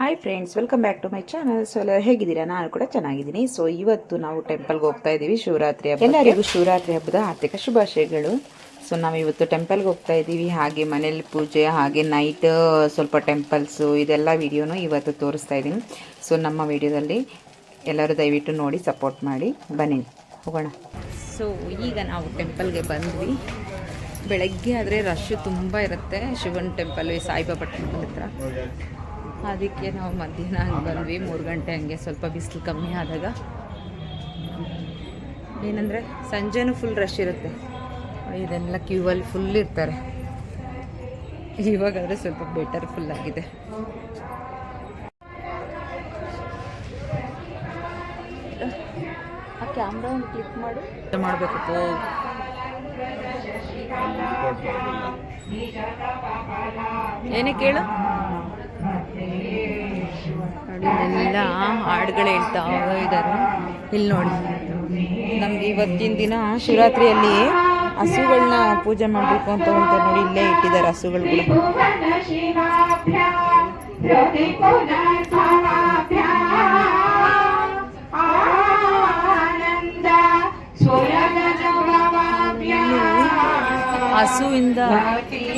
Hi friends welcome back to my channel so ಎಲ್ಲ ಹೇಗಿದ್ದೀರಾ? ನಾನು ಕೂಡ ಚೆನ್ನಾಗಿದ್ದೀನಿ. ಸೊ ಇವತ್ತು ನಾವು ಟೆಂಪಲ್ಗೆ ಹೋಗ್ತಾ ಇದ್ದೀವಿ ಶಿವರಾತ್ರಿ ಹಬ್ಬ ಎಲ್ಲರಿಗೂ ಶಿವರಾತ್ರಿ ಹಬ್ಬದ ಆರ್ಥಿಕ ಶುಭಾಶಯಗಳು. ಸೊ ನಾವು ಇವತ್ತು ಟೆಂಪಲ್ಗೆ ಹೋಗ್ತಾ ಇದ್ದೀವಿ ಹಾಗೆ ಮನೇಲಿ ಪೂಜೆ ಹಾಗೆ ನೈಟ್ ಸ್ವಲ್ಪ ಟೆಂಪಲ್ಸು ಇದೆಲ್ಲ ವಿಡಿಯೋನು ಇವತ್ತು ತೋರಿಸ್ತಾ ಇದ್ದೀನಿ ಸೊ ನಮ್ಮ ವಿಡಿಯೋದಲ್ಲಿ ಎಲ್ಲರೂ ದಯವಿಟ್ಟು ನೋಡಿ ಸಪೋರ್ಟ್ ಮಾಡಿ ಬನ್ನಿ. ಹೋಗೋಣ. ಸೊ ಈಗ ನಾವು ಟೆಂಪಲ್ಗೆ ಬಂದ್ವಿ. ಬೆಳಗ್ಗೆ ಆದರೆ ರಶ್ ತುಂಬ ಇರುತ್ತೆ. ಶಿವನ್ ಟೆಂಪಲ್ ಸಾಯಿಬಾಬಾ ಟೆಂಪಲ್ ಹತ್ರ. ಅದಕ್ಕೆ ನಾವು ಮಧ್ಯಾಹ್ನ ಹಂಗೆ ಬಂದ್ವಿ. ಮೂರು ಗಂಟೆ ಹಂಗೆ ಸ್ವಲ್ಪ ಬಿಸಿಲು ಕಮ್ಮಿ ಆದಾಗ. ಏನಂದರೆ ಸಂಜೆನೂ ಫುಲ್ ರಶ್ ಇರುತ್ತೆ. ಇದೆಲ್ಲ ಕ್ಯೂವಲ್ಲಿ ಫುಲ್ ಇರ್ತಾರೆ. ಇವಾಗಾದರೆ ಸ್ವಲ್ಪ ಬೆಟರ್ ಫುಲ್ ಆಗಿದೆ. ಆ ಕ್ಯಾಮ್ರಾ ಒಂದು ಕ್ಲಿಕ್ ಮಾಡು. ಮಾಡಬೇಕಪ್ಪ ಏನೇ ಕೇಳು. ಇಲ್ಲೆಲ್ಲ ಹಾಡುಗಳು ಹೇಳ್ತಾ ಇದ್ದಾರೆ. ಇಲ್ಲಿ ನೋಡಿ. ನಮ್ಗೆ ಇವತ್ತಿನ ದಿನ ಶಿವರಾತ್ರಿಯಲ್ಲಿ ಹಸುಗಳನ್ನ ಪೂಜೆ ಮಾಡಬೇಕು ಅಂತ ಅಂತ ನೋಡಿ ಇಲ್ಲೇ ಇಟ್ಟಿದ್ದಾರೆ ಹಸುಗಳು ಹಸುವಿಂದ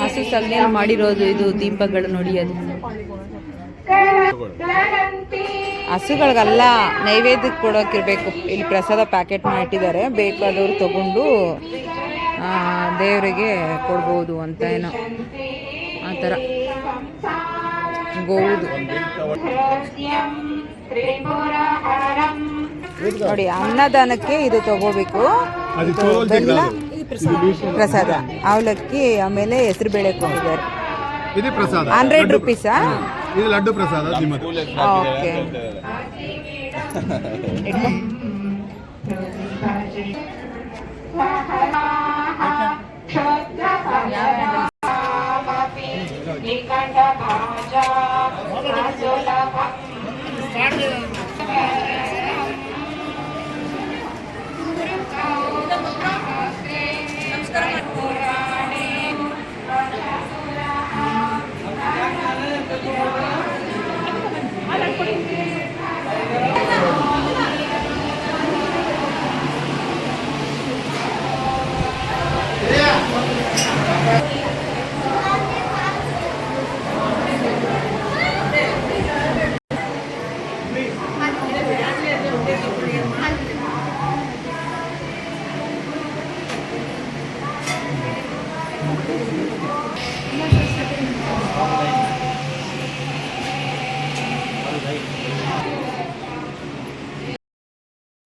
ಹಸು ಸಗಣಿಯಲ್ಲಿ ಮಾಡಿರೋದು ಇದು ದೀಪಗಳು ನೋಡಿ ಅದು. ಹಸುಗಳಿಗಲ್ಲ ನೈವೇದ್ಯಕ್ಕೆ ಕೊಡೋಕಿರ್ಬೇಕು. ಇಲ್ಲಿ ಪ್ರಸಾದ ಪ್ಯಾಕೆಟ್ ಮಾಡಿಟ್ಟಿದ್ದಾರೆ. ಬೇಕಾದವ್ರು ತಗೊಂಡು ಆ, ದೇವರಿಗೆ ಕೊಡ್ಬೋದು ಅಂತ ಏನೋ. ಆ ಥರ. ಗೋವುದು. ನೋಡಿ ಅನ್ನದಾನಕ್ಕೆ ಇದು ತಗೋಬೇಕು. ಇದು ಬೆಲ್ಲ ಪ್ರಸಾದ. ಅವಲಕ್ಕಿ ಆಮೇಲೆ ಹೆಸರು ಬೇಳೆ ಕೊಟ್ಟಿದ್ದಾರೆ. ಹಂಡ್ರೆಡ್ ಪ್ರಸಾದ. ಹಂಡ್ರೆಡ್ ರುಪೀಸಾ ಇದು ಲಡ್ಡು ಪ್ರಸಾದ ನಿಮ್ಮದು ಓಕೆ আর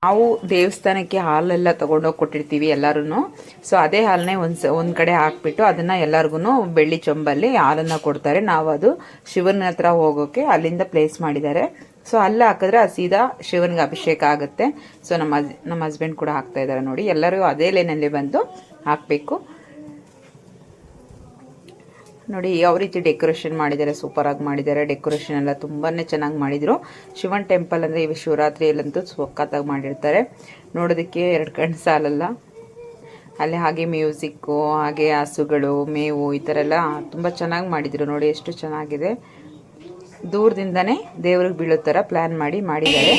ನಾವು ದೇವಸ್ಥಾನಕ್ಕೆ ಹಾಲೆಲ್ಲ ತಗೊಂಡೋಗಿ ಕೊಟ್ಟಿರ್ತೀವಿ ಎಲ್ಲರೂ ಸೊ ಅದೇ ಹಾಲನ್ನೇ ಒಂದು ಒಂದು ಕಡೆ ಹಾಕ್ಬಿಟ್ಟು ಅದನ್ನು ಎಲ್ಲರಿಗೂ ಬೆಳ್ಳಿ ಚೊಂಬಲ್ಲಿ ಹಾಲನ್ನು ಕೊಡ್ತಾರೆ. ನಾವು ಅದು ಶಿವನ ಹತ್ರ ಹೋಗೋಕೆ ಅಲ್ಲಿಂದ ಪ್ಲೇಸ್ ಮಾಡಿದ್ದಾರೆ. ಸೊ ಅಲ್ಲಿ ಹಾಕಿದ್ರೆ ಅದು ಸೀದಾ ಶಿವನಿಗೆ ಅಭಿಷೇಕ ಆಗುತ್ತೆ. ಸೊ ನಮ್ಮ ನಮ್ಮ ಹಸ್ಬೆಂಡ್ ಕೂಡ ಹಾಕ್ತಾ ಇದ್ದಾರೆ ನೋಡಿ. ಎಲ್ಲರೂ ಅದೇ ಲೈನಲ್ಲಿ ಬಂದು ಹಾಕಬೇಕು. ನೋಡಿ, ಯಾವ ರೀತಿ ಡೆಕೋರೇಷನ್ ಮಾಡಿದ್ದಾರೆ ಸೂಪರ್ ಆಗಿ ಮಾಡಿದ್ದಾರೆ. ಡೆಕೋರೇಷನ್ ಎಲ್ಲ ತುಂಬಾನೇ ಚೆನ್ನಾಗಿ ಮಾಡಿದ್ರು. ಶಿವನ್ ಟೆಂಪಲ್ ಅಂದ್ರೆ ಇವು ಶಿವರಾತ್ರಿಯಲ್ಲಂತೂ ಸೊಕ್ಕತ್ತಾಗಿ ಮಾಡಿರ್ತಾರೆ. ನೋಡೋದಕ್ಕೆ ಎರಡು ಕಣ್ಣು ಸಾಲಲ್ಲ. ಅಲ್ಲಿ ಹಾಗೆ ಮ್ಯೂಸಿಕ್ಕು ಹಾಗೆ ಹಸುಗಳು, ಮೇವು, ಈ ಥರ ಎಲ್ಲ ತುಂಬ ಚೆನ್ನಾಗಿ ಮಾಡಿದ್ರು. ನೋಡಿ, ಎಷ್ಟು ಚೆನ್ನಾಗಿದೆ. ದೂರದಿಂದನೇ ದೇವ್ರಿಗೆ ಬೀಳೋ ಥರ ಪ್ಲ್ಯಾನ್ ಮಾಡಿ ಮಾಡಿದ್ದಾರೆ.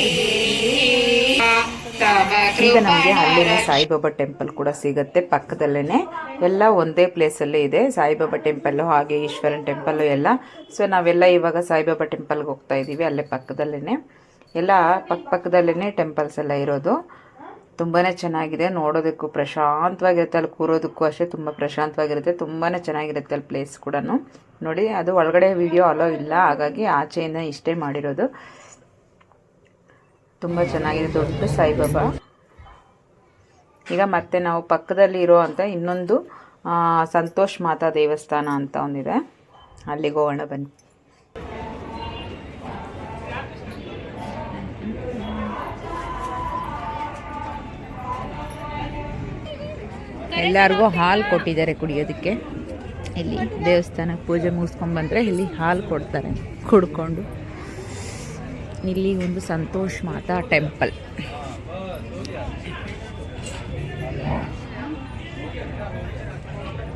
ಈಗ ನಮಗೆ ಅಲ್ಲಿನ ಸಾಯಿಬಾಬಾ ಟೆಂಪಲ್ ಕೂಡ ಸಿಗುತ್ತೆ. ಪಕ್ಕದಲ್ಲೇ ಎಲ್ಲ ಒಂದೇ ಪ್ಲೇಸಲ್ಲೇ ಇದೆ. ಸಾಯಿಬಾಬಾ ಟೆಂಪಲ್ಲು ಹಾಗೆ ಈಶ್ವರನ್ ಟೆಂಪಲ್ಲು ಎಲ್ಲ. ಸೊ ನಾವೆಲ್ಲ ಇವಾಗ ಸಾಯಿಬಾಬಾ ಟೆಂಪಲ್ಗೆ ಹೋಗ್ತಾ ಇದ್ದೀವಿ ಅಲ್ಲೇ ಪಕ್ಕದಲ್ಲೇ ಎಲ್ಲ ಪಕ್ಕ ಪಕ್ಕದಲ್ಲೇ ಟೆಂಪಲ್ಸ್ ಎಲ್ಲ ಇರೋದು. ತುಂಬಾ ಚೆನ್ನಾಗಿದೆ. ನೋಡೋದಕ್ಕೂ ಪ್ರಶಾಂತವಾಗಿರುತ್ತೆ. ಅಲ್ಲಿ ಕೂರೋದಕ್ಕೂ ಅಷ್ಟೇ ತುಂಬ ಪ್ರಶಾಂತವಾಗಿರುತ್ತೆ. ತುಂಬಾ ಚೆನ್ನಾಗಿರುತ್ತೆ ಅಲ್ಲಿ ಪ್ಲೇಸ್ ಕೂಡ ನೋಡಿ ಅದು ಒಳಗಡೆ ವಿಡಿಯೋ ಅಲೋ ಇಲ್ಲ. ಹಾಗಾಗಿ ಆಚೆಯಿಂದ ಇಷ್ಟೇ ಮಾಡಿರೋದು. ತುಂಬ ಚೆನ್ನಾಗಿದೆ ದೊಡ್ಡ ಸಾಯಿಬಾಬಾ. ಈಗ ಮತ್ತೆ ನಾವು ಪಕ್ಕದಲ್ಲಿ ಇರೋ ಅಂತ ಇನ್ನೊಂದು ಸಂತೋಷ್ ಮಾತಾ ದೇವಸ್ಥಾನ ಅಂತ ಒಂದಿದೆ. ಅಲ್ಲಿಗೆ ಹೋಗೋಣ ಬನ್ನಿ. ಎಲ್ಲರಿಗೂ ಹಾಲು ಕೊಟ್ಟಿದ್ದಾರೆ ಕುಡಿಯೋದಕ್ಕೆ. ಇಲ್ಲಿ ದೇವಸ್ಥಾನಕ್ಕೆ ಪೂಜೆ ಮುಗಿಸ್ಕೊಂಡ್ಬಂದ್ರೆ ಇಲ್ಲಿ ಹಾಲು ಕೊಡ್ತಾರೆ. ಕುಡ್ಕೊಂಡು. ಇಲ್ಲಿ ಒಂದು ಸಂತೋಷ್ ಮಾತಾ ಟೆಂಪಲ್.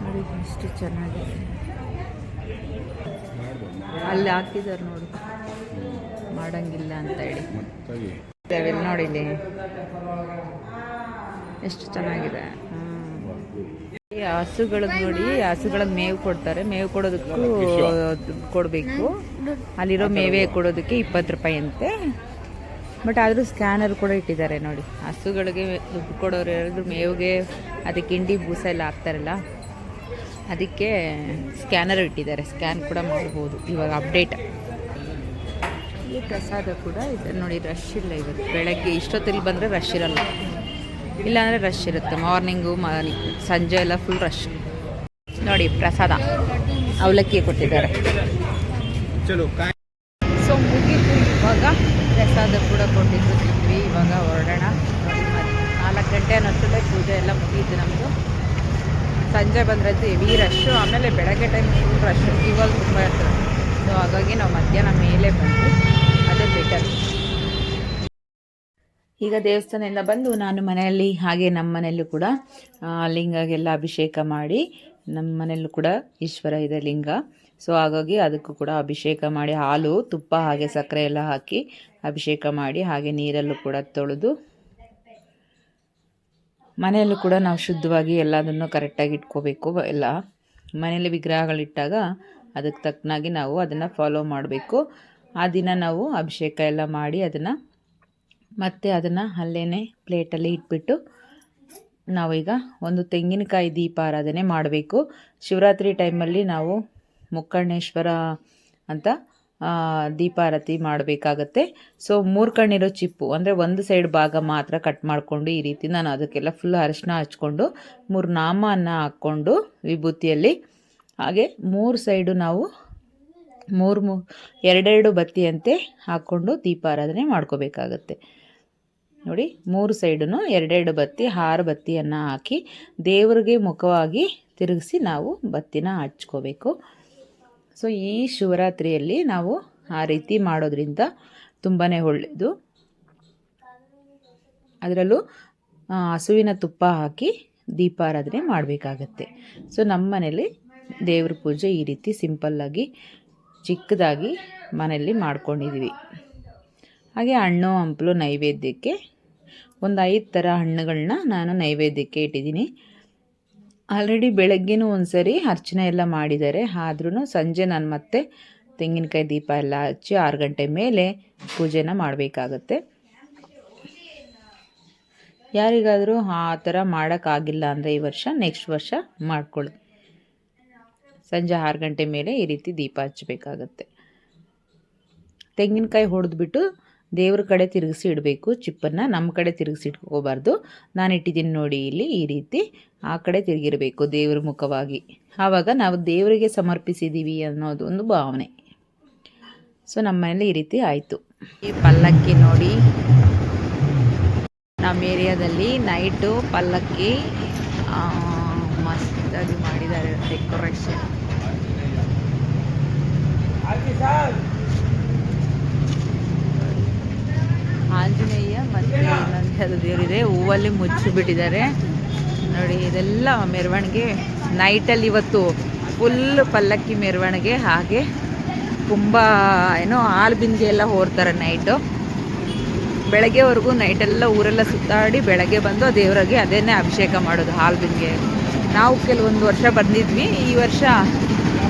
ನೋಡಿ ಎಷ್ಟು ಚೆನ್ನಾಗಿದೆ. ಅಲ್ಲಿ ಹಾಕಿದ್ದಾರೆ ನೋಡಿ. ಮಾಡಂಗಿಲ್ಲ ಅಂತ ಹೇಳಿ. ಮತ್ತೆ ನೋಡಿ ಇಲ್ಲಿ. ಎಷ್ಟು ಚೆನ್ನಾಗಿದೆ. ಹಸುಗಳಿಗೆ ನೋಡಿ ಹಸುಗಳಿಗೆ ಮೇವು ಕೊಡ್ತಾರೆ. ಮೇವು ಕೊಡೋದಕ್ಕೂ ದುಡ್ಡು ಕೊಡಬೇಕು. ಅಲ್ಲಿರೋ ಮೇವೆ ಕೊಡೋದಕ್ಕೆ ಇಪ್ಪತ್ತು ರೂಪಾಯಿ ಅಂತೆ. ಬಟ್ ಆದರೂ ಸ್ಕ್ಯಾನರ್ ಕೂಡ ಇಟ್ಟಿದ್ದಾರೆ ನೋಡಿ. ಹಸುಗಳಿಗೆ ದುಡ್ಡು ಕೊಡೋರು ಯಾರಾದರೂ ಮೇವಿಗೆ ಅದಕ್ಕೆ ಹಿಂಡಿ ಬೂಸ ಎಲ್ಲ ಹಾಕ್ತಾರಲ್ಲ ಅದಕ್ಕೆ ಸ್ಕ್ಯಾನರ್ ಇಟ್ಟಿದ್ದಾರೆ. ಸ್ಕ್ಯಾನ್ ಕೂಡ ಮಾಡ್ಬೋದು. ಇವಾಗ ಅಪ್ಡೇಟ್ ಈ ಪ್ರಸಾದ ಕೂಡ ಇದೆ. ನೋಡಿ ರಶ್ ಇಲ್ಲ ಇವತ್ತು ಬೆಳಗ್ಗೆ ಇಷ್ಟೊತ್ತಲ್ಲಿ ಬಂದರೆ ರಶ್ ಇರಲ್ಲ. ಇಲ್ಲಾಂದರೆ ರಶ್ ಇರುತ್ತೆ. ಮಾರ್ನಿಂಗು ಸಂಜೆ ಎಲ್ಲ ಫುಲ್ ರಶ್ ನೋಡಿ ಪ್ರಸಾದ. ಅವಲಕ್ಕಿ ಕೊಟ್ಟಿದ್ದಾರೆ. ಸೊ ಮುಗಿದು ಇವಾಗ. ಪ್ರಸಾದ ಕೂಡ ಕೊಟ್ಟಿದ್ದು ತಿಂದ್ವಿ. ಇವಾಗ ಹೊರಡೋಣ. ನಾಲ್ಕು ಗಂಟೆ ಅನ್ನೋಷ್ಟೇ ಪೂಜೆ ಎಲ್ಲ ಮುಗಿಯಿತು ನಮ್ಮದು ಸಂಜೆ ಬಂದ್ರದ್ದು ಹೆವಿ ರಶ್ಶು ಆಮೇಲೆ ಬೆಳಗ್ಗೆ ಟೈಮ್ ಫುಲ್ ರಶ್ಶು ಇವಾಗ ತುಂಬ ಇರ್ತದೆ. ಸೊ ಹಾಗಾಗಿ ನಾವು ಮಧ್ಯಾಹ್ನ ಮೇಲೆ ಬಂದು ಅದೇ ಬೆಟರ್ ಈಗ ದೇವಸ್ಥಾನ ಎಲ್ಲ ಬಂದು ನಾನು ಮನೆಯಲ್ಲಿ ಹಾಗೆ ನಮ್ಮ ಮನೆಯಲ್ಲೂ ಕೂಡ ಲಿಂಗಗೆಲ್ಲ ಅಭಿಷೇಕ ಮಾಡಿ ನಮ್ಮ ಮನೆಯಲ್ಲೂ ಕೂಡ ಈಶ್ವರ ಇದೆ ಲಿಂಗ. ಸೊ ಹಾಗಾಗಿ ಅದಕ್ಕೂ ಕೂಡ ಅಭಿಷೇಕ ಮಾಡಿ ಹಾಲು, ತುಪ್ಪ ಹಾಗೆ ಸಕ್ಕರೆ ಎಲ್ಲ ಹಾಕಿ ಅಭಿಷೇಕ ಮಾಡಿ ಹಾಗೆ ನೀರಲ್ಲೂ ಕೂಡ ತೊಳೆದು ಮನೆಯಲ್ಲೂ ಕೂಡ ನಾವು ಶುದ್ಧವಾಗಿ ಎಲ್ಲದನ್ನು ಕರೆಕ್ಟಾಗಿ ಇಟ್ಕೋಬೇಕು ಎಲ್ಲ. ಮನೆಯಲ್ಲಿ ವಿಗ್ರಹಗಳಿಟ್ಟಾಗ ಅದಕ್ಕೆ ತಕ್ಕನಾಗಿ ನಾವು ಅದನ್ನು ಫಾಲೋ ಮಾಡಬೇಕು. ಆ ದಿನ ನಾವು ಅಭಿಷೇಕ ಎಲ್ಲ ಮಾಡಿ ಅದನ್ನು ಮತ್ತೆ ಅದನ್ನು ಅಲ್ಲೇ ಪ್ಲೇಟಲ್ಲಿ ಇಟ್ಬಿಟ್ಟು ನಾವೀಗ ಒಂದು ತೆಂಗಿನಕಾಯಿ ದೀಪ ಆರಾಧನೆ ಮಾಡಬೇಕು. ಶಿವರಾತ್ರಿ ಟೈಮಲ್ಲಿ ನಾವು ಮುಕ್ಕಣ್ಣೇಶ್ವರ ಅಂತ ದೀಪಾರತಿ ಮಾಡಬೇಕಾಗತ್ತೆ. ಸೊ ಮೂರು ಕಣ್ಣಿರೋ ಚಿಪ್ಪು, ಅಂದರೆ ಒಂದು ಸೈಡ್ ಭಾಗ ಮಾತ್ರ ಕಟ್ ಮಾಡಿಕೊಂಡು ಈ ರೀತಿ ನಾನು ಅದಕ್ಕೆಲ್ಲ ಫುಲ್ ಅರಿಶಿನ ಹಚ್ಕೊಂಡು, ಮೂರು ನಾಮವನ್ನು ಹಾಕ್ಕೊಂಡು ವಿಭೂತಿಯಲ್ಲಿ. ಹಾಗೆ ಮೂರು ಸೈಡು ನಾವು ಮೂರು ಮೂ, ಎರಡೆರಡು ಬತ್ತಿಯಂತೆ ಹಾಕ್ಕೊಂಡು ದೀಪಾರಾಧನೆ ಮಾಡ್ಕೋಬೇಕಾಗತ್ತೆ. ನೋಡಿ, ಮೂರು ಸೈಡನ್ನು ಎರಡೆರಡು ಬತ್ತಿ, ಆರು ಬತ್ತಿಯನ್ನು ಹಾಕಿ ದೇವರಿಗೆ ಮುಖವಾಗಿ ತಿರುಗಿಸಿ ನಾವು ಬತ್ತಿನ ಹಚ್ಕೋಬೇಕು. ಸೊ ಈ ಶಿವರಾತ್ರಿಯಲ್ಲಿ ನಾವು ಆ ರೀತಿ ಮಾಡೋದ್ರಿಂದ ತುಂಬಾ ಒಳ್ಳೆಯದು ಅದರಲ್ಲೂ ಹಸುವಿನ ತುಪ್ಪ ಹಾಕಿ ದೀಪಾರಾಧನೆ ಮಾಡಬೇಕಾಗತ್ತೆ. ಸೊ ನಮ್ಮ ಮನೇಲಿ ದೇವ್ರ ಪೂಜೆ ಈ ರೀತಿ ಸಿಂಪಲ್ಲಾಗಿ, ಚಿಕ್ಕದಾಗಿ ಮನೆಯಲ್ಲಿ ಮಾಡ್ಕೊಂಡಿದ್ವಿ. ಹಾಗೆ ಹಣ್ಣು ಹಂಪಲು ನೈವೇದ್ಯಕ್ಕೆ ಒಂದು ಐದು ಥರ ಹಣ್ಣುಗಳನ್ನ ನಾನು ನೈವೇದ್ಯಕ್ಕೆ ಇಟ್ಟಿದ್ದೀನಿ. ಆಲ್ರೆಡಿ ಬೆಳಗ್ಗೆನೂ ಒಂದು ಸರಿ ಅರ್ಚನೆ ಎಲ್ಲ ಮಾಡಿದ್ದಾರೆ. ಆದ್ರೂ ಸಂಜೆ ನಾನು ಮತ್ತೆ ತೆಂಗಿನಕಾಯಿ ದೀಪ ಎಲ್ಲ ಹಚ್ಚಿ ಆರು ಗಂಟೆ ಮೇಲೆ ಪೂಜೆನ ಮಾಡಬೇಕಾಗತ್ತೆ. ಯಾರಿಗಾದರೂ ಆ ಥರ ಮಾಡೋಕ್ಕಾಗಿಲ್ಲ ಅಂದರೆ ಈ ವರ್ಷ, ನೆಕ್ಸ್ಟ್ ವರ್ಷ ಮಾಡ್ಕೊಳ್ಳಿ. ಸಂಜೆ ಆರು ಗಂಟೆ ಮೇಲೆ ಈ ರೀತಿ ದೀಪ ಹಚ್ಚಬೇಕಾಗತ್ತೆ. ತೆಂಗಿನಕಾಯಿ ಹೊಡೆದ್ಬಿಟ್ಟು ದೇವ್ರ ಕಡೆ ತಿರುಗಿಸಿ ಇಡಬೇಕು, ಚಿಪ್ಪನ್ನು ನಮ್ಮ ಕಡೆ ತಿರುಗಿಸಿ ಇಟ್ಕೋಬಾರ್ದು. ನಾನು ಇಟ್ಟಿದ್ದೀನಿ ನೋಡಿ ಇಲ್ಲಿ ಈ ರೀತಿ ಆ ಕಡೆ ತಿರುಗಿರಬೇಕು ದೇವ್ರ ಮುಖವಾಗಿ. ಆವಾಗ ನಾವು ದೇವರಿಗೆ ಸಮರ್ಪಿಸಿದ್ದೀವಿ ಅನ್ನೋದು ಒಂದು ಭಾವನೆ. ಸೊ ನಮ್ಮ ಮನೇಲಿ ಈ ರೀತಿ ಆಯಿತು. ಈ ಪಲ್ಲಕ್ಕಿ ನೋಡಿ. ನಮ್ಮ ಏರಿಯಾದಲ್ಲಿ ನೈಟು ಪಲ್ಲಕ್ಕಿ ಮಸ್ತಾಗಿ ಮಾಡಿದ್ದಾರೆ ಡೆಕೋರೇಷನ್ ಆಂಜನೇಯ ಮತ್ತು ಇನ್ನೊಂದು ಯಾವುದು ದೇವರಿದೆ? ಹೂವಲ್ಲಿ ಮುಚ್ಚಿಬಿಟ್ಟಿದ್ದಾರೆ. ನೋಡಿ, ಇದೆಲ್ಲ ಮೆರವಣಿಗೆ. ನೈಟಲ್ಲಿ ಇವತ್ತು ಫುಲ್ ಪಲ್ಲಕ್ಕಿ ಮೆರವಣಿಗೆ. ಹಾಗೆ ತುಂಬ ಏನೋ ಹಾಲು ಬಿಂದಿಗೆ ಎಲ್ಲ ಹೋರ್ತಾರೆ ನೈಟು. ಬೆಳಗ್ಗೆವರೆಗೂ ನೈಟೆಲ್ಲ ಊರೆಲ್ಲ ಸುತ್ತಾಡಿ ಬೆಳಗ್ಗೆ ಬಂದು ದೇವರಿಗೆ ಅದೇನೇ ಅಭಿಷೇಕ ಮಾಡೋದು, ಹಾಲು ಬಿಂದಿಗೆ. ನಾವು ಕೆಲವೊಂದು ವರ್ಷ ಬಂದಿದ್ವಿ. ಈ ವರ್ಷ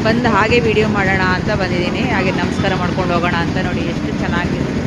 ಬಂದು ಹಾಗೆ ವಿಡಿಯೋ ಮಾಡೋಣ ಅಂತ ಬಂದಿದ್ದೀನಿ. ಹಾಗೆ ನಮಸ್ಕಾರ ಮಾಡ್ಕೊಂಡು ಹೋಗೋಣ ಅಂತ ನೋಡಿ, ಎಷ್ಟು ಚೆನ್ನಾಗಿದೆ.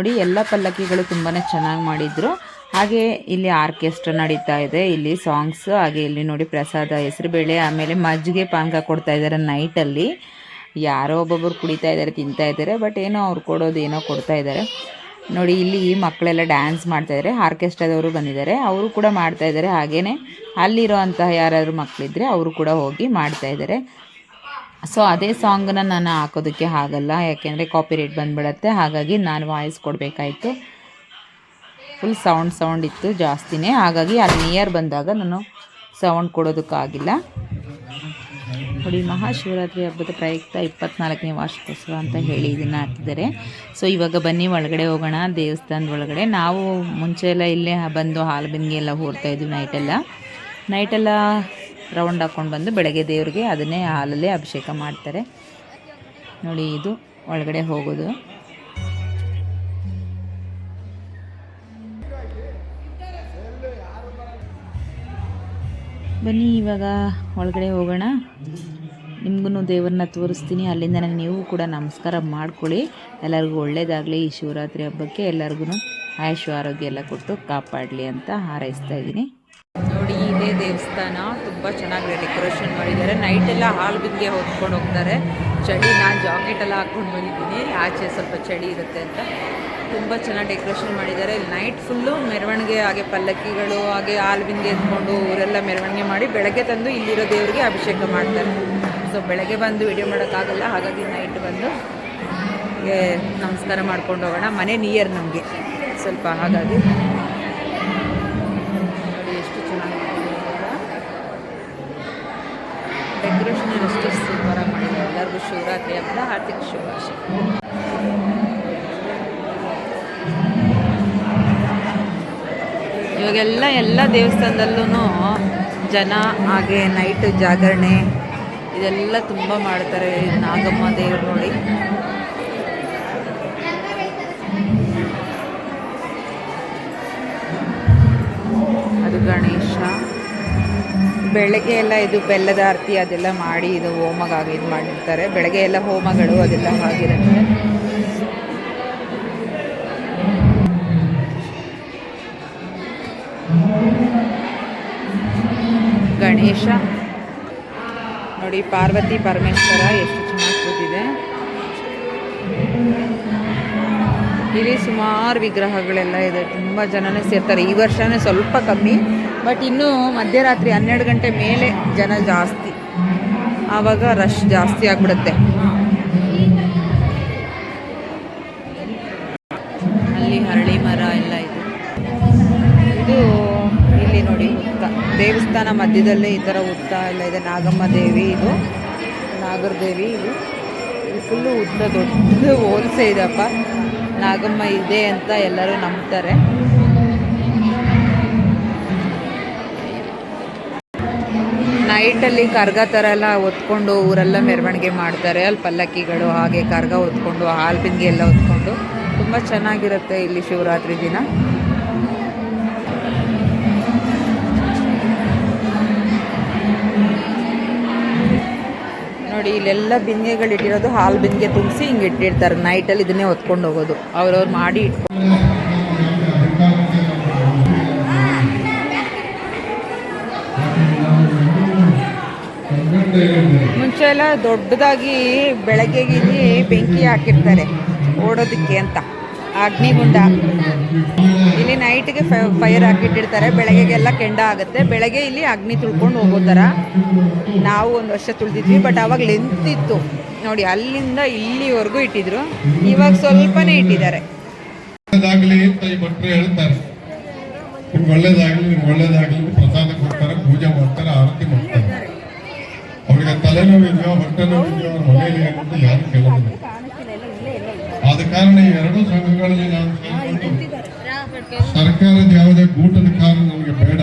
ನೋಡಿ ಎಲ್ಲ ಪಲ್ಲಕ್ಕಿಗಳು ತುಂಬಾ ಚೆನ್ನಾಗಿ ಮಾಡಿದ್ರು. ಹಾಗೆ ಇಲ್ಲಿ ಆರ್ಕೆಸ್ಟ್ರಾ ನಡೀತಾ ಇದೆ. ಇಲ್ಲಿ ಸಾಂಗ್ಸ್, ಹಾಗೆ ಇಲ್ಲಿ ನೋಡಿ ಪ್ರಸಾದ, ಹೆಸರುಬೇಳೆ, ಆಮೇಲೆ ಮಜ್ಜಿಗೆ ಪಾನಕ ಕೊಡ್ತಾ ಇದ್ದಾರೆ ನೈಟಲ್ಲಿ ಯಾರೋ ಒಬ್ಬೊಬ್ಬರು ಕುಡಿತಾ ಇದ್ದಾರೆ, ತಿಂತಾ ಇದ್ದಾರೆ ಬಟ್ ಏನೋ ಅವ್ರು ಕೊಡೋದು ಏನೋ ಕೊಡ್ತಾ ಇದ್ದಾರೆ. ನೋಡಿ, ಇಲ್ಲಿ ಮಕ್ಕಳೆಲ್ಲ ಡ್ಯಾನ್ಸ್ ಮಾಡ್ತಾ ಇದ್ದಾರೆ. ಆರ್ಕೆಸ್ಟ್ರಾದವರು ಬಂದಿದ್ದಾರೆ. ಅವರು ಕೂಡ ಮಾಡ್ತಾ ಇದ್ದಾರೆ. ಹಾಗೇನೆ ಅಲ್ಲಿರೋ ಅಂತಹ ಯಾರಾದರೂ ಮಕ್ಕಳಿದ್ರೆ ಅವರು ಕೂಡ ಹೋಗಿ ಮಾಡ್ತಾ ಇದ್ದಾರೆ. ಸೊ ಅದೇ ಸಾಂಗನ್ನ ನಾನು ಹಾಕೋದಕ್ಕೆ ಆಗಲ್ಲ. ಯಾಕೆಂದರೆ ಕಾಪಿ ರೇಟ್ ಬಂದ್ಬಿಡತ್ತೆ. ಹಾಗಾಗಿ ನಾನು ವಾಯ್ಸ್ ಕೊಡಬೇಕಾಯಿತು. ಫುಲ್ ಸೌಂಡ್ ಸೌಂಡ್ ಇತ್ತು ಜಾಸ್ತಿನೇ. ಹಾಗಾಗಿ ಅಲ್ಲಿ ನಿಯರ್ ಬಂದಾಗ ನಾನು ಸೌಂಡ್ ಕೊಡೋದಕ್ಕಾಗಿಲ್ಲ. ನೋಡಿ, ಮಹಾಶಿವರಾತ್ರಿ ಹಬ್ಬದ ಪ್ರಯುಕ್ತ ಇಪ್ಪತ್ನಾಲ್ಕನೇ ವಾರ್ಷಿಕೋತ್ಸವ ಅಂತ ಹೇಳಿ ಇದನ್ನು ಹಾಕಿದ್ದಾರೆ. ಸೊ ಇವಾಗ ಬನ್ನಿ, ಒಳಗಡೆ ಹೋಗೋಣ. ದೇವಸ್ಥಾನದ ಒಳಗಡೆ. ನಾವು ಮುಂಚೆ ಎಲ್ಲ ಇಲ್ಲೇ ಬಂದು ಹಾಲು ಬಿಂದಿಗೆ ಎಲ್ಲ ಹೋಗ್ತಾ ಇದ್ವಿ ನೈಟೆಲ್ಲ. ನೈಟೆಲ್ಲ ರೌಂಡ್ ಹಾಕ್ಕೊಂಡು ಬಂದು ಬೆಳಗ್ಗೆ ದೇವ್ರಿಗೆ ಅದನ್ನೇ ಹಾಲಲ್ಲಿ ಅಭಿಷೇಕ ಮಾಡ್ತಾರೆ. ನೋಡಿ ಇದು ಒಳಗಡೆ ಹೋಗೋದು. ಬನ್ನಿ, ಇವಾಗ ಒಳಗಡೆ ಹೋಗೋಣ. ನಿಮ್ಗೂ ದೇವರನ್ನ ತೋರಿಸ್ತೀನಿ. ಅಲ್ಲಿಂದ ನೀವು ಕೂಡ ನಮಸ್ಕಾರ ಮಾಡ್ಕೊಳ್ಳಿ. ಎಲ್ಲರಿಗೂ ಒಳ್ಳೇದಾಗಲಿ. ಈ ಶಿವರಾತ್ರಿ ಹಬ್ಬಕ್ಕೆ ಎಲ್ಲರಿಗೂ ಆಯುಷ್ ಆರೋಗ್ಯ ಎಲ್ಲ ಕೊಟ್ಟು ಕಾಪಾಡಲಿ ಅಂತ ಹಾರೈಸ್ತಾ ಇದ್ದೀನಿ. ನೋಡಿ ಇದೇ ದೇವಸ್ಥಾನ ತುಂಬ ಚೆನ್ನಾಗಿದೆ ಡೆಕೋರೇಷನ್ ಮಾಡಿದ್ದಾರೆ. ನೈಟೆಲ್ಲ ಹಾಲು ಬಿದ್ದಿಗೆ ಹೊತ್ಕೊಂಡು ಹೋಗ್ತಾರೆ. ಚಳಿ, ನಾನು ಜಾಕೆಟ್ ಎಲ್ಲ ಹಾಕ್ಕೊಂಡು ಬಂದಿದ್ದೀನಿ. ಆಚೆ ಸ್ವಲ್ಪ ಚಳಿ ಇರುತ್ತೆ ಅಂತ. ತುಂಬ ಚೆನ್ನಾಗಿ ಡೆಕೋರೇಷನ್ ಮಾಡಿದ್ದಾರೆ. ನೈಟ್ ಫುಲ್ಲು ಮೆರವಣಿಗೆ, ಹಾಗೆ ಪಲ್ಲಕ್ಕಿಗಳು, ಹಾಗೆ ಹಾಲು ಬಿಂದಿಗೆ ಎತ್ಕೊಂಡು ಊರೆಲ್ಲ ಮೆರವಣಿಗೆ ಮಾಡಿ ಬೆಳಗ್ಗೆ ತಂದು ಇಲ್ಲಿರೋ ದೇವರಿಗೆ ಅಭಿಷೇಕ ಮಾಡ್ತಾರೆ. ಸೊ ಬೆಳಗ್ಗೆ ಬಂದು ವಿಡಿಯೋ ಮಾಡೋಕ್ಕಾಗಲ್ಲ. ಹಾಗಾಗಿ ನೈಟ್ ಬಂದು ನಮಸ್ಕಾರ ಮಾಡ್ಕೊಂಡು ಹೋಗೋಣ. ಮನೆ ನಿಯರ್ ನಮಗೆ. ಸ್ವಲ್ಪ ಹಾಗಾಗಿ ನೋಡಿ ಎಷ್ಟು ಚೆನ್ನಾಗಿದೆ ಎಷ್ಟು ಸೂಪರಾಗಿ ಮಾಡಿದ್ದಾರೆ ಎಲ್ಲರಿಗೂ ಶಿವರಾತ್ರಿ ಹಬ್ಬದ ಹಾರ್ದಿಕ ಶುಭಾಶಯ. ಇವಾಗೆಲ್ಲ ಎಲ್ಲ ದೇವಸ್ಥಾನದಲ್ಲೂ ಜನ, ಹಾಗೆ ನೈಟ್ ಜಾಗರಣೆ, ಇದೆಲ್ಲ ತುಂಬ ಮಾಡ್ತಾರೆ ನಾಗಮ್ಮ ದೇವರು ನೋಡಿ. ಅದು ಗಣೇಶ. ಬೆಳಗ್ಗೆ ಎಲ್ಲ ಇದು ಬೆಲ್ಲದ ಆರತಿ ಅದೆಲ್ಲ ಮಾಡಿ ಇದು ಹೋಮಗಾಗಿ ಇದು ಮಾಡಿರ್ತಾರೆ. ಬೆಳಗ್ಗೆ ಎಲ್ಲ ಹೋಮಗಳು ಅದೆಲ್ಲ ಆಗಿರುತ್ತೆ. ಗಣೇಶ. ನೋಡಿ, ಪಾರ್ವತಿ, ಪರಮೇಶ್ವರ ಎಷ್ಟು ಚೆನ್ನಾಗಿ ಕೂತಿದೆ. ಇಲ್ಲಿ ಸುಮಾರು ವಿಗ್ರಹಗಳೆಲ್ಲ ಇದೆ. ತುಂಬ ಜನನೇ ಸೇರ್ತಾರೆ. ಈ ವರ್ಷನೇ ಸ್ವಲ್ಪ ಕಮ್ಮಿ. ಬಟ್ ಇನ್ನು ಮಧ್ಯರಾತ್ರಿ ಹನ್ನೆರಡು ಗಂಟೆ ಮೇಲೆ ಜನ ಜಾಸ್ತಿ. ಆವಾಗ ರಶ್ ಜಾಸ್ತಿ ಆಗಿಬಿಡುತ್ತೆ. ಅಲ್ಲಿ ಹರಳಿ ಮರ ಎಲ್ಲ ಇದೆ. ಇದು ಇಲ್ಲಿ ನೋಡಿ ಹುತ್ತ ದೇವಸ್ಥಾನ ಮಧ್ಯದಲ್ಲೇ ಈ ಥರ ಹುತ್ತ ಎಲ್ಲ ಇದೆ. ನಾಗಮ್ಮ ದೇವಿ ಇದು. ನಾಗರ ದೇವಿ ಇದು. ಫುಲ್ಲು ಉದ್ದ ದೊಡ್ಡ ಹೋಲ್ಸೆ ಇದೆಪ್ಪ. ನಾಗಮ್ಮ ಇದೆ ಅಂತ ಎಲ್ಲರೂ ನಂಬ್ತಾರೆ. ನೈಟಲ್ಲಿ ಕರ್ಗ ಥರ ಎಲ್ಲ ಹೊತ್ಕೊಂಡು ಊರೆಲ್ಲ ಮೆರವಣಿಗೆ ಮಾಡ್ತಾರೆ. ಅಲ್ಲಿ ಪಲ್ಲಕ್ಕಿಗಳು ಹಾಗೆ ಕರ್ಗ ಹೊತ್ಕೊಂಡು, ಹಾಲ್ ಬಿಂದಿಗೆ ಎಲ್ಲ ಹೊತ್ಕೊಂಡು. ತುಂಬ ಚೆನ್ನಾಗಿರುತ್ತೆ ಇಲ್ಲಿ ಶಿವರಾತ್ರಿ ದಿನ. ನೋಡಿ, ಇಲ್ಲೆಲ್ಲ ಬಿಂದಿಗೆಗಳು ಇಟ್ಟಿರೋದು ಹಾಲು ಬಿಂದಿಗೆ ತುಂಬಿಸಿ ಹಿಂಗೆ ಇಟ್ಟಿರ್ತಾರೆ. ನೈಟಲ್ಲಿ ಇದನ್ನೇ ಹೊತ್ಕೊಂಡು ಹೋಗೋದು. ಅವ್ರವ್ರು ಮಾಡಿ ಇಟ್ಕೊಂಡು ಮುಂಚೆ ಎಲ್ಲ ದೊಡ್ಡದಾಗಿ ಬೆಳಗ್ಗೆಗೆ ಇಲ್ಲಿ ಬೆಂಕಿ ಹಾಕಿರ್ತಾರೆ ಓಡೋದಕ್ಕೆ ಅಂತ. ಅಗ್ನಿಗುಂಡ. ಇಲ್ಲಿ ನೈಟ್ಗೆ ಫೈರ್ ಹಾಕಿಟ್ಟಿರ್ತಾರೆ. ಬೆಳಗ್ಗೆಗೆಲ್ಲ ಕೆಂಡ ಆಗುತ್ತೆ. ಬೆಳಗ್ಗೆ ಇಲ್ಲಿ ಅಗ್ನಿ ತುಳ್ಕೊಂಡು ಹೋಗೋ ಥರ ನಾವು ಒಂದು ವರ್ಷ ತುಳಿದಿದ್ವಿ. ಬಟ್ ಅವಾಗ ಲೆಂತ್ ಇತ್ತು. ನೋಡಿ, ಅಲ್ಲಿಂದ ಇಲ್ಲಿವರೆಗೂ ಇಟ್ಟಿದ್ರು. ಇವಾಗ ಸ್ವಲ್ಪನೇ ಇಟ್ಟಿದ್ದಾರೆ. ಒಳ್ಳೇದಾಗ್ಲಿ ಒಳ್ಳೇದಾಗ್ಲಿ ಪ್ರಸಾದ ಕೊಡ್ತಾರೆ, ಪೂಜೆ ಮಾಡ್ತಾರೆ, ಆರತಿ ಮಾಡ್ತಾರೆ. ತಲೆನೋವಿದೆಯೋ ಹೊಟ್ಟೆ ನೋವಿದೆಯೋ ಅವ್ರ ಮನೆಯಲ್ಲಿ ಅಂತ ಯಾರು ಕೇಳೋದಿಲ್ಲ ಆದ ಕಾರಣ ಈ ಎರಡೂ ಸಂಘಗಳಲ್ಲಿ ನಾನು ಸೇರಿಕೊಂಡು ಸರ್ಕಾರದ ಯಾವುದೇ ಗೂಟದ ಕಾರಣ ನಮಗೆ ಬೇಡ